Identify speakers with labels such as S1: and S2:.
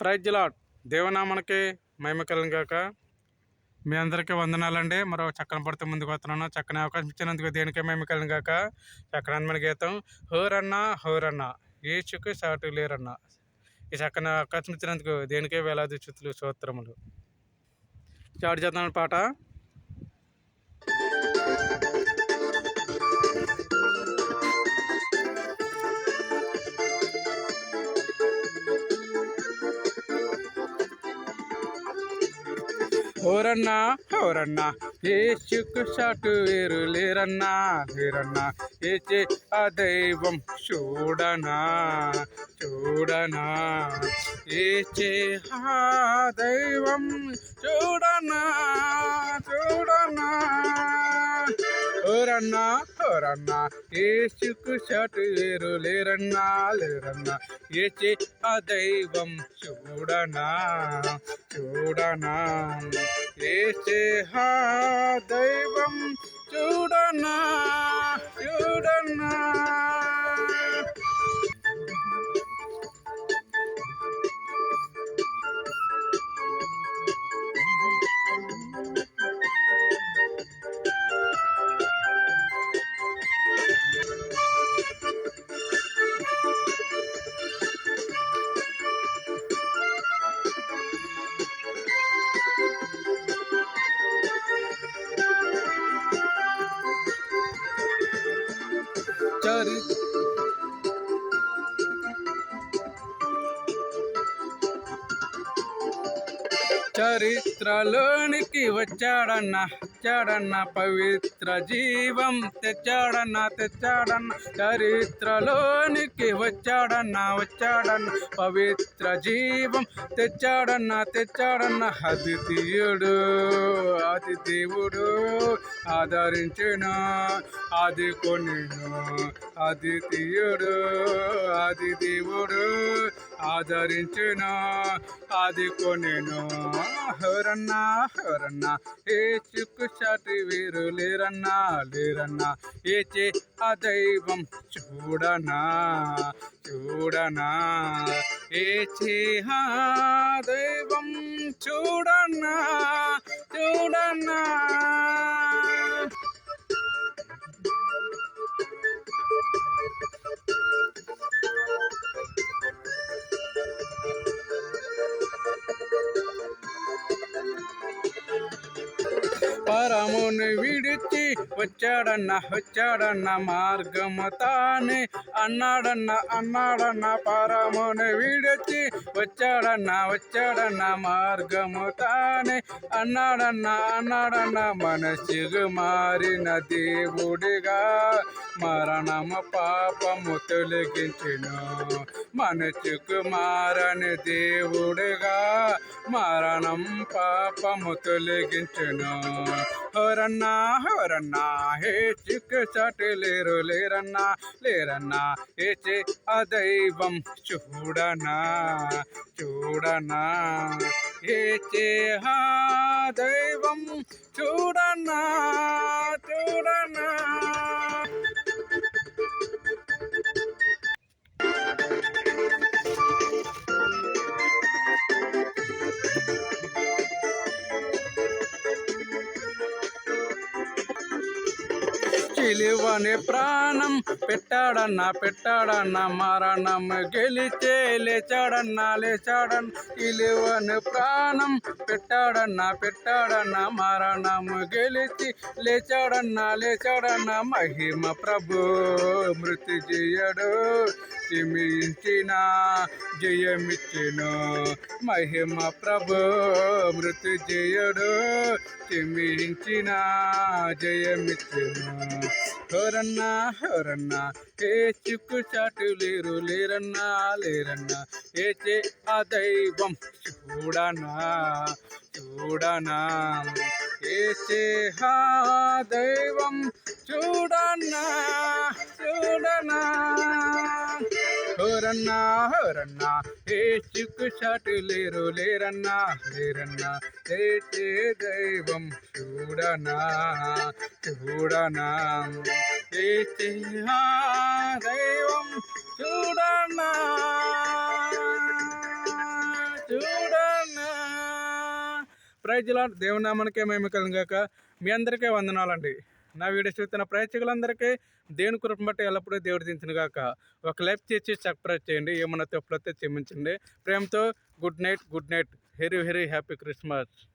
S1: Praise దేవనా మనకి మహిమ కాక మీ అందరికీ వందనాలండి. మరో చక్కని పడితే ముందుకు వస్తున్నాను. చక్కని అవకాశం ఇచ్చినందుకు దేనికే మహిమ కాక చక్కనమైన గీతం. హోరన్నా హోరన్నా. ఏచుకు సాటు లేరన్నా. ఈ చక్కని అవకాశం ఇచ్చినందుకు దేనికే వేలాది చుతులు సూత్రములు చాటు చేద్దాం పాట. ఓరన్నా ఓరన్నా ఏచుకు సాటు వేరు లేరన్నా లేరన్నా ఏచే ఆ దైవం చూడనా చూడనా ఏచే ఆ దైవం చూడనా చూడనా. ఓరన్నా ఓరన్నా ఏసుకు సాటు వేరు లేరన్నా? లేరన్నా? ఏచే ఆ దైవం చూడనా? చూడనా? ఏ హా దైవం చూడనా? Study. చరిత్రలోనికి వచ్చాడన్న వచ్చాడన్న పవిత్ర జీవం తెచ్చాడన్న తెచ్చాడన్న చరిత్రలోనికి వచ్చాడన్న వచ్చాడన్న పవిత్ర జీవం తెచ్చాడన్న తెచ్చాడన్న అతిథియుడు అతి దేవుడు ఆదరించెను అది కొనిను అతిథియుడు అది దేవుడు ఆదరించిన ఆది కొనెను. హరన్నా హరన్నా ఏ చుక్కు చాటి వీరు లేరన్నా లేరన్నా ఏ చే ఆ దైవం చూడనా చూడనా ఏ చే దైవం చూడనా చూడనా. పరమును విడిచి వచ్చాడన్న వచ్చాడన్న మార్గము తానే అన్నాడన్న అన్నాడన్న పరమును విడిచి వచ్చాడన్న వచ్చాడన్న మార్గము తానే అన్నాడన్న అన్నాడన్న మనసుకు మారిన దేవుడిగా మరణము పాపము తొలగించును. మనసుకు మారని దేవుడుగా మరణం పాపము తొలగించును. హోరన్నా హోరన్నా హే చిక్కు చాటి లేరు లేరన్నా లేరన్నా ఏ చే ఆ దైవం చూడనా చూడనా. ఏ చేహా దైవం చూడనా చూడనా. చిలువని ప్రాణం పెట్టాడన్న పెట్టాడన్న మరణం గెలిచే లేచాడన్న లేచాడన్న చిలువని ప్రాణం పెట్టాడన్న పెట్టాడన్న మరణం గెలిచి లేచాడన్న లేచాడన్న మహిమ ప్రభు మృతి చేయడు చిమించిన జయమిచ్చిన మహిమ ప్రభు మృతి జయుడు. చిమించిన జయమిచ్చిన. హోరన్నా హోరన్నా ఏ చిక్కు చాటు లేరు లేరన్నా లేరన్నా ఏ చే ఆ దైవం చూడనా చూడనా. ఏ చే హా దైవం చూడనా చూడనా. హోరన్నా రన్నా ఏ చిక్కు చాటు లేరు లేరన్నా లేరన్నా ఏ దైవం చూడనా చూడనా ఏ దైవం చూడనా చూడనా. ప్రైజ్లా దేవునామనకే మేము కలిగాక మీ అందరికీ వందనాలండి. నా వీడియో చూస్తున్న ప్రేక్షకులందరికీ దేవుని కృపను బట్టి ఎల్లప్పుడూ దేవుడు దించిన ఒక లైఫ్ చేసి సబ్స్క్రైబ్ చేయండి ఏమన్నా తప్పులైతే క్షమించండి. ప్రేమతో good night good night. Very very happy Christmas.